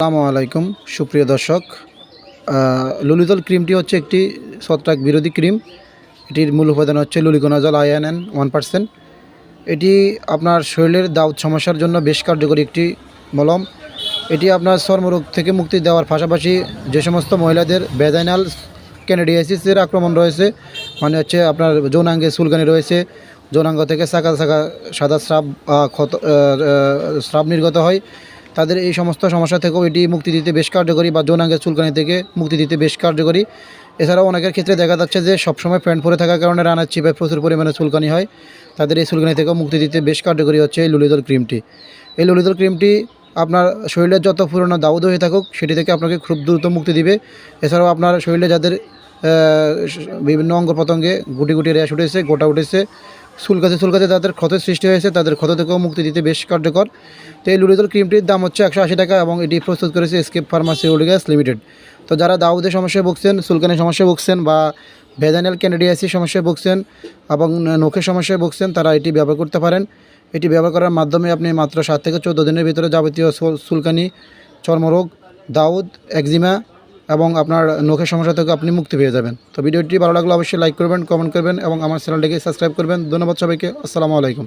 আসসালামু আলাইকুম সুপ্রিয় দর্শক। আহ, লুলিতল ক্রিমটি হচ্ছে একটি ছত্রাক বিরোধী ক্রিম। এটির মূল উপাদান হচ্ছে লুলিকোনাজল আইএনএন ওয়ান পার্সেন্ট। এটি আপনার শরীরের দাউদ সমস্যার জন্য বেশ কার্যকরী একটি মলম। এটি আপনার চর্মরোগ থেকে মুক্তি দেওয়ার পাশাপাশি যে সমস্ত মহিলাদের ভেজাইনাল ক্যানেডিয়াসিসের আক্রমণ রয়েছে মানে হচ্ছে আপনার যৌনাঙ্গে চুলকানি রয়েছে যৌনাঙ্গ থেকে সাকা সাকা সাদা স্রাব ক্ষত স্রাব নির্গত হয় তাদের এই সমস্ত সমস্যা থেকেও এটি মুক্তি দিতে বেশ কার্যকরী বা যৌনাঙ্গের চুলকানি থেকে মুক্তি দিতে বেশ কার্যকরী। এছাড়াও অনেকের ক্ষেত্রে দেখা যাচ্ছে যে সবসময় প্যান্ট পরে থাকার কারণে রানার চিপে প্রচুর পরিমাণে চুলকানি হয়। তাদের এই চুলকানি থেকেও মুক্তি দিতে বেশ কার্যকরী হচ্ছে এই লুলিদল ক্রিমটি। এই লুলিদল ক্রিমটি আপনার শরীরের যত পুরনো দাউদ হয়ে থাকুক, সেটি থেকে আপনাকে খুব দ্রুত মুক্তি দিবে। এছাড়াও আপনার শরীরে যাদের বিভিন্ন অঙ্গ প্রত্যঙ্গে গুটি গুটি র্যাশ উঠেছে, গোটা উঠেছে চুলকাতে চুলকাতে তাদের ক্ষতের সৃষ্টি হয়েছে, তাদের ক্ষত থেকেও মুক্তি দিতে বেশ কার্যকর। তো এই লুলিদল ক্রিমটির দাম হচ্ছে একশো আশি টাকা এবং এটি প্রস্তুত করেছে এসকেপ ফার্মাসিউটিক্যালস লিমিটেড তো যারা দাউদের সমস্যায় ভুগছেন, চুলকানির সমস্যায় ভুগছেন বা ভেজাইনাল ক্যান্ডিডিয়াসির সমস্যায় ভুগছেন এবং নখের সমস্যায় ভুগছেন, তারা এটি ব্যবহার করতে পারেন। এটি ব্যবহার করার মাধ্যমে আপনি মাত্র সাত থেকে চোদ্দ দিনের ভিতরে যাবতীয় চুল- চুলকানি, চর্মরোগ, দাউদ, একজিমা এবং আপনার নখের সমস্যা থেকে আপনি মুক্তি পেয়ে যাবেন। তো ভিডিওটি ভালো লাগলে অবশ্যই লাইক করবেন কমেন্ট করবেন এবং আমার চ্যানেলটিকে সাবস্ক্রাইব করবেন। ধন্যবাদ সবাইকে। আসসালামু আলাইকুম।